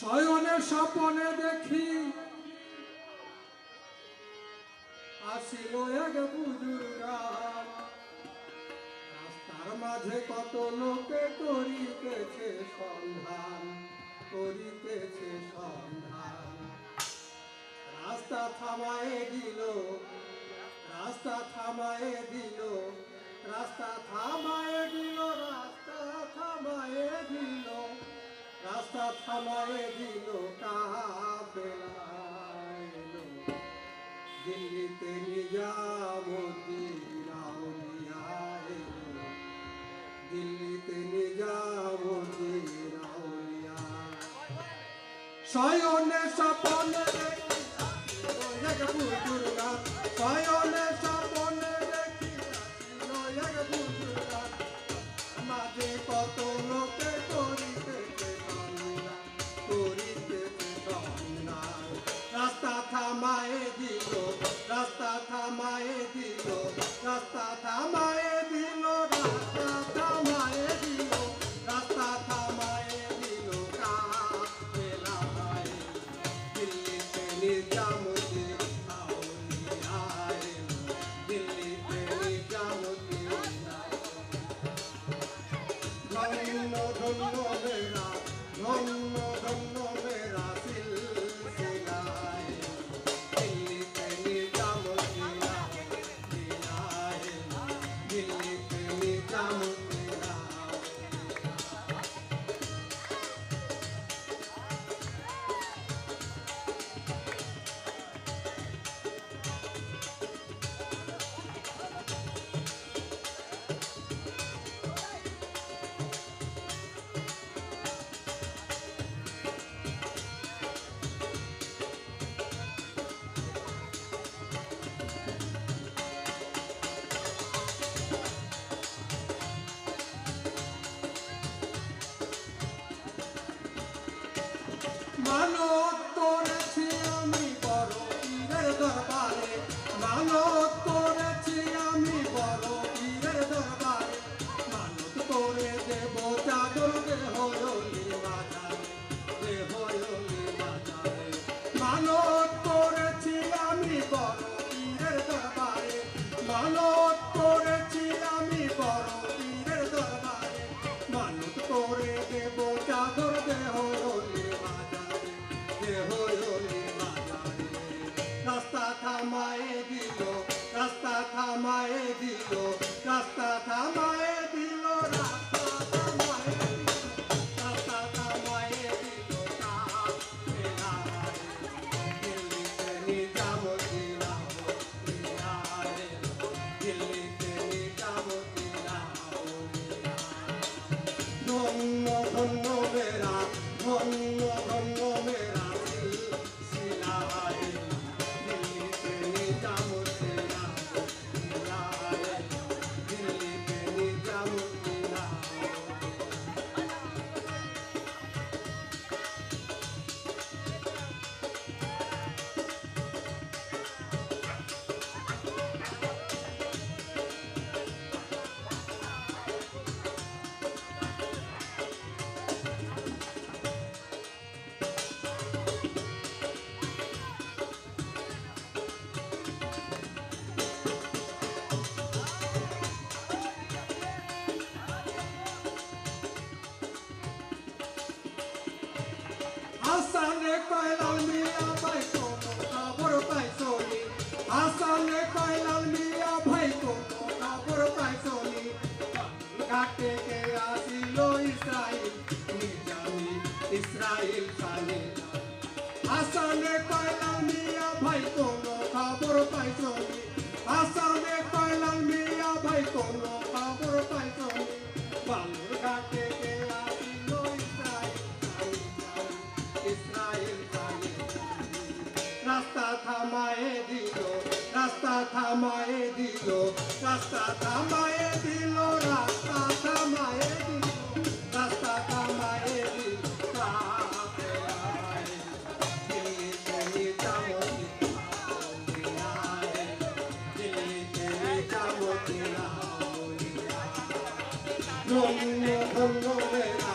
শয়নে স্বপনে দেখি। আসিল এক বুজুর্গা। রাস্তার মাঝে কত লোকে করিতেছে সন্ধান করিতেছে সন্ধান। রাস্তা থামায়ে থামায়ে দিল কাবেলাইল দিল্লিতে নিজামুদ্দিন আউলিয়া দিল্লিতে স্বপনে এক বুজুর্গা মানত করেছি আমি বড় পীরের দরবারে। মানত করেছি আমি বড় পীরের দরবারে। মানত করে দেব চাদর দেহ বাজারে। দেহ বাজারে। মানত হাসানে কয়লাল মিয়া ভাই কোনো খবর পাইছনি হাসানে কয়লাল মিয়া ভাই কোনো খবর পাইছনি ঘাটে কে আসিল ইসরাইল? ইসরাইল সালে হাসানে কয়লাল থামায় দিল রাস্তা থামায় দিল রাস্তা থামায় দিল রাস্তা থামায় দিল ধন্য ধন্য মেরা